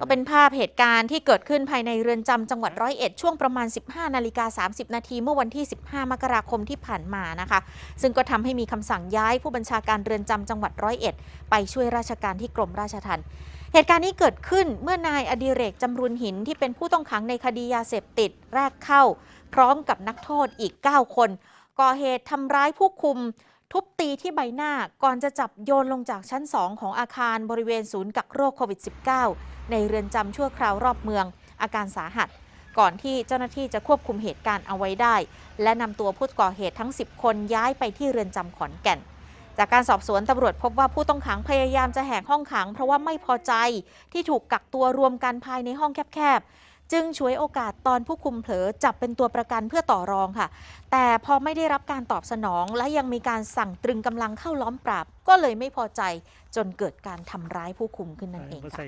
ก็เป็นภาพเหตุการณ์ที่เกิดขึ้นภายในเรือนจำจังหวัดร้อยเอ็ดช่วงประมาณ 15 นาฬิกา 30 นาทีเมื่อวันที่ 15 มกราคมที่ผ่านมานะคะ ซึ่งก็ทำให้มีคำสั่งย้ายผู้บัญชาการเรือนจำจังหวัดร้อยเอ็ดไปช่วยราชการที่กรมราชทัณฑ์เหตุการณ์นี้เกิดขึ้นเมื่อนายอดิเรกจำรุนหินที่เป็นผู้ต้องขังในคดียาเสพติดแรกเข้า พร้อมกับนักโทษอีก 9 คนก่อเหตุทำร้ายผู้คุม ทุบตีที่ใบหน้าก่อนจะจับโยนลงจากชั้น 2 ของอาคารบริเวณศูนย์กักโรคโควิด -19 ในเรือนจำชั่วคราวรอบเมือง อาการสาหัส ก่อนที่เจ้าหน้าที่จะควบคุมเหตุการณ์เอาไว้ได้ และนำตัวผู้ก่อเหตุทั้ง 10 คนย้ายไปที่เรือนจำขอนแก่น จากการสอบสวนตำรวจพบว่าผู้ต้องขังพยายามจะแหกห้องขัง เพราะว่าไม่พอใจที่ถูกกักตัวรวมกันภายในห้องแคบๆ จึงช่วยโอกาสตอนผู้คุมเผลอจับเป็นตัวประกันเพื่อต่อรองค่ะ แต่พอไม่ได้รับการตอบสนอง และยังมีการสั่งตรึงกำลังเข้าล้อมปราบ ก็เลยไม่พอใจจนเกิดการทำร้ายผู้คุมขึ้นนั่นเองค่ะ